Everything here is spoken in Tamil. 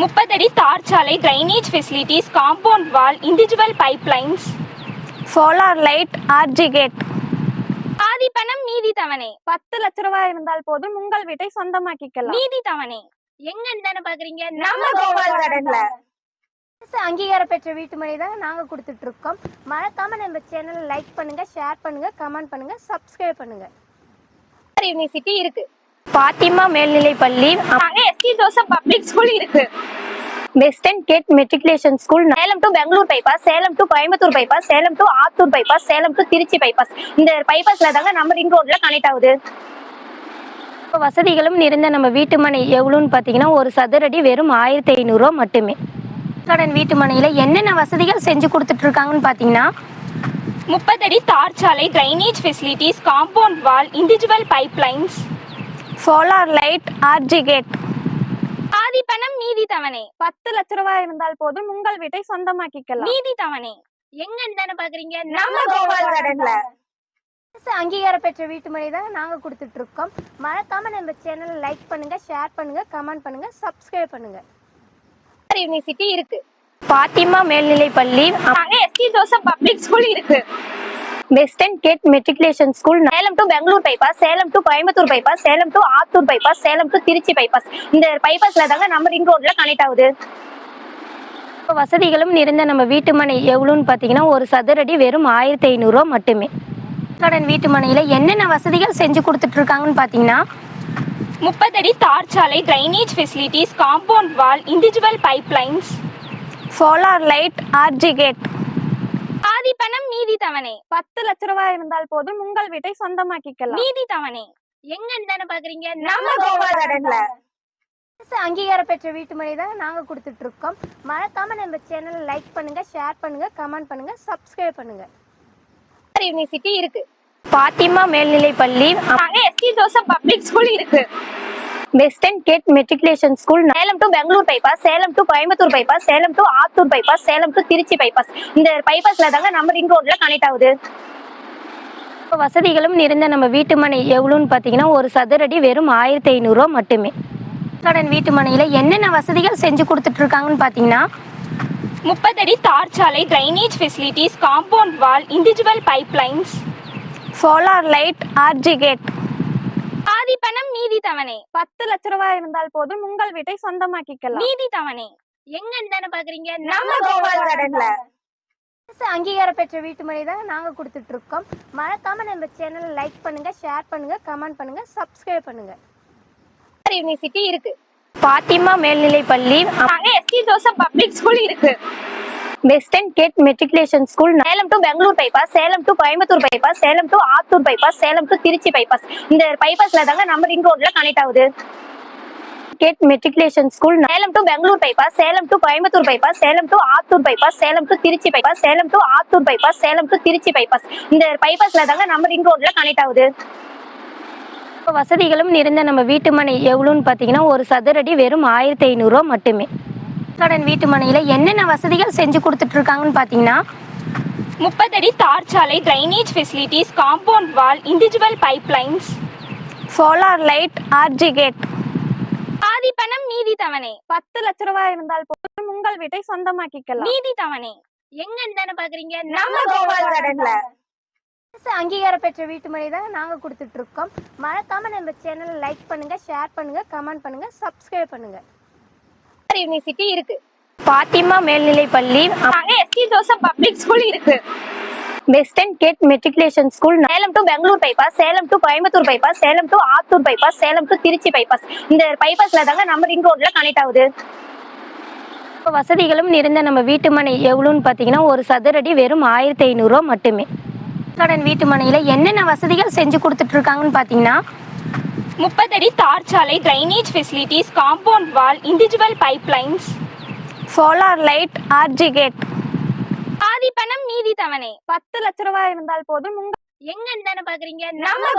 முப்பதடி தார் சாலை drainage facilities compound wall individual pipelines solar light arch gate பாதி பணம் மீதி தவணை. பத்து லட்ச ரூபாய் இருந்தால் போதும் உங்கள் வீட்டை சொந்தமாக்கிக்கலாம். மீதி தவணை. எங்கன்னு தானே பாக்குறீங்க? நம்ம கோபால் கார்டன்ல. அரசு அங்கீகாரம் பெற்ற வீட்டு மனை தான் நாங்க கொடுத்துட்டு இருக்கோம் மறக்காம நம்ம சேனலை லைக் பண்ணுங்க ஷேர் பண்ணுங்க கமெண்ட் பண்ணுங்க சப்ஸ்கிரைப் பண்ணுங்க. யூனிவர்சிட்டி இருக்கு. பாத்திமா மேல்நிலை பள்ளி எஸ்டி ஜோசப் பப்ளிக் ஸ்கூல் இருக்கு. Western gate matriculation school Salem to Bangalore bypass Salem to Coimbatore bypass Salem to Attur bypass Salem to Trichy bypass இந்த பைபாஸ்ல தாங்க நம்ம ரிங் ரோட்ல கனெக்ட் ஆகுது. இப்போ வசதிகளும் நிறைந்த நம்ம வீட்டு மனை எவ்வளோன்னு பார்த்தீங்கன்னா ஒரு சதுரடி வெறும் ஆயிரத்தி ஐநூறுரூவா மட்டுமே. கடன் வீட்டு மனையில் என்னென்ன வசதிகள் செஞ்சு கொடுத்துட்டு இருக்காங்கன்னு பார்த்தீங்கன்னா முப்பதடி தார் சாலை drainage facilities compound wall individual pipelines solar light arch gate பாதி பணம் மீதி தவணை. பத்து லட்ச ரூபாய் இருந்தால் போதும் உங்கள் வீட்டை சொந்தமாக்கிக்கலாம். மீதி தவணை. எங்கன்னு தானே பாக்குறீங்க? நம்ம கோபால் கார்டன்ல. அரசு அங்கீகாரம் பெற்ற வீட்டு மனை தான் நாங்க கொடுத்துட்டு இருக்கோம் மறக்காம நம்ம சேனலை லைக் பண்ணுங்க ஷேர் பண்ணுங்க கமெண்ட் பண்ணுங்க சப்ஸ்கிரைப் பண்ணுங்க. யூனிவர்சிட்டி இருக்கு. பாத்திமா மேல்நிலை பள்ளி. அங்க எஸ்டி ஜோசப் பப்ளிக் ஸ்கூல் இருக்கு. Western gate matriculation school Salem to Bangalore bypass Salem to Coimbatore bypass Salem to Attur bypass Salem to Trichy bypass இந்த பைபாஸ்ல தாங்க நம்ம ரிங் ரோட்ல கனெக்ட் ஆகுது. இப்போ வசதிகளும் நிறைந்த நம்ம வீட்டு மனை எவ்வளோன்னு பார்த்தீங்கன்னா ஒரு சதுரடி வெறும் ஆயிரத்தி ஐநூறுரூவா மட்டுமே. கடன் வீட்டு மனையில் என்னென்ன வசதிகள் செஞ்சு கொடுத்துட்டு இருக்காங்கன்னு பார்த்தீங்கன்னா முப்பதடி தார் சாலை drainage facilities compound wall individual pipelines solar light arch gate பாதி பணம் மீதி தவணை. பத்து லட்ச ரூபாய் இருந்தால் போதும் உங்கள் வீட்டை சொந்தமாக்கிக்கலாம். மீதி தவணை. எங்கன்னு தானே பாக்குறீங்க? நம்ம கார்டன்ல. அரசு அங்கீகாரம் பெற்ற வீட்டு மனை தான் நாங்க கொடுத்துட்டு இருக்கோம் மறக்காம நம்ம சேனலை லைக் பண்ணுங்க ஷேர் பண்ணுங்க கமெண்ட் பண்ணுங்க சப்ஸ்கிரைப் பண்ணுங்க. யூனிவர்சிட்டி இருக்கு. பாத்திமா மேல்நிலை பள்ளி. அங்க எஸ்டி ஜோசப் பப்ளிக் ஸ்கூல் இருக்கு. Western gate matriculation school Salem to Bangalore bypass Salem to Coimbatore bypass Salem to Attur bypass Salem to Trichy bypass இந்த பைபாஸ்ல தாங்க நம்ம ரிங் ரோட்ல கனெக்ட் ஆகுது. இப்போ வசதிகளும் நிறைந்த நம்ம வீட்டு மனை எவ்வளோன்னு பார்த்தீங்கன்னா ஒரு சதுரடி வெறும் ஆயிரத்தி ஐநூறுரூவா மட்டுமே. கடன் வீட்டு மனையில் என்னென்ன வசதிகள் செஞ்சு கொடுத்துட்டு இருக்காங்கன்னு பார்த்தீங்கன்னா முப்பதடி தார் சாலை drainage facilities compound wall individual pipelines solar light arch gate பாதி பணம் மீதி தவணை. பத்து லட்ச ரூபாய் இருந்தால் போதும் உங்கள் வீட்டை சொந்தமாக்கிக்கலாம். மீதி தவணை. எங்கன்னு தானே பாக்குறீங்க? நம்ம கோபால் கார்டன்ல. அரசு அங்கீகாரம் பெற்ற வீட்டு மனை தான் நாங்க கொடுத்துட்டு இருக்கோம் மறக்காம நம்ம சேனலை லைக் பண்ணுங்க ஷேர் பண்ணுங்க கமெண்ட் பண்ணுங்க சப்ஸ்கிரைப் பண்ணுங்க. யூனிவர்சிட்டி இருக்கு. பாத்திமா மேல்நிலை பள்ளி. எஸ்டி ஜோசப் பப்ளிக் ஸ்கூல் இருக்கு. Western gate matriculation school Salem to Bangalore bypass Salem to Coimbatore bypass Salem to Attur bypass Salem to Trichy bypass இந்த பைபாஸ்ல தாங்க நம்ம ரிங் ரோட்ல கனெக்ட் ஆகுது gate matriculation school Salem to Bangalore bypass Salem to Coimbatore bypass Salem to Attur bypass Salem to Trichy bypass Salem to Attur bypass Salem to Trichy bypass இந்த பைபாஸ்ல தாங்க நம்ம ரிங் ரோட்ல கனெக்ட் ஆகுது இப்போ வசதிகளும் நிறைந்த நம்ம வீட்டு மனை எவ்வளோன்னு பார்த்தீங்கன்னா ஒரு சதுரடி வெறும் ஆயிரத்தி ஐநூறுரூவா மட்டுமே கடன் வீட்டு மனையில் என்னென்ன வசதிகள் செஞ்சு கொடுத்துட்டு இருக்காங்கன்னு பார்த்தீங்கன்னா முப்பதடி தார் சாலை drainage facilities compound wall individual pipelines solar light arch gate பாதி பணம் மீதி தவணை. பத்து லட்ச ரூபாய் இருந்தால் போதும். உங்கள் வீட்டை சொந்தமாக்கிக்கலாம். மீதி தவணை. எங்கன்னு தானே பாக்குறீங்க? நம்ம கோபால் கார்டன்ல. அரசு அங்கீகாரம் பெற்ற வீட்டு மனை தான் நாங்க கொடுத்துட்டு இருக்கோம் மறக்காம நம்ம சேனலை லைக் பண்ணுங்க ஷேர் பண்ணுங்க கமெண்ட் பண்ணுங்க சப்ஸ்கிரைப் பண்ணுங்க. யூனிவர்சிட்டி இருக்கு. பாத்திமா மேல்நிலை பள்ளி எஸ்டி ஜோசப் பப்ளிக் ஸ்கூல் இருக்கு. Western gate matriculation school Salem to Bangalore bypass Salem to Coimbatore bypass Salem to Attur bypass Salem to Trichy bypass இந்த பைபாஸ்ல தாங்க நம்ம ரிங் ரோட்ல கனெக்ட் ஆகுது. இப்போ வசதிகளும் நிறைந்த நம்ம வீட்டு மனை எவ்வளோன்னு பார்த்தீங்கன்னா ஒரு சதுரடி வெறும் ஆயிரத்தி ஐநூறுரூவா மட்டுமே. கடன் வீட்டு மனையில் என்னென்ன வசதிகள் செஞ்சு கொடுத்துட்ருக்காங்கன்னு பார்த்தீங்கன்னா முப்பதடி தார் சாலை drainage facilities compound wall individual pipelines solar light arch gate பாதி பணம் மீதி தவணை. பத்து லட்ச ரூபாய் இருந்தால் போதும். உங்கள் எங்கன்னு தானே பாக்குறீங்க? நம்ம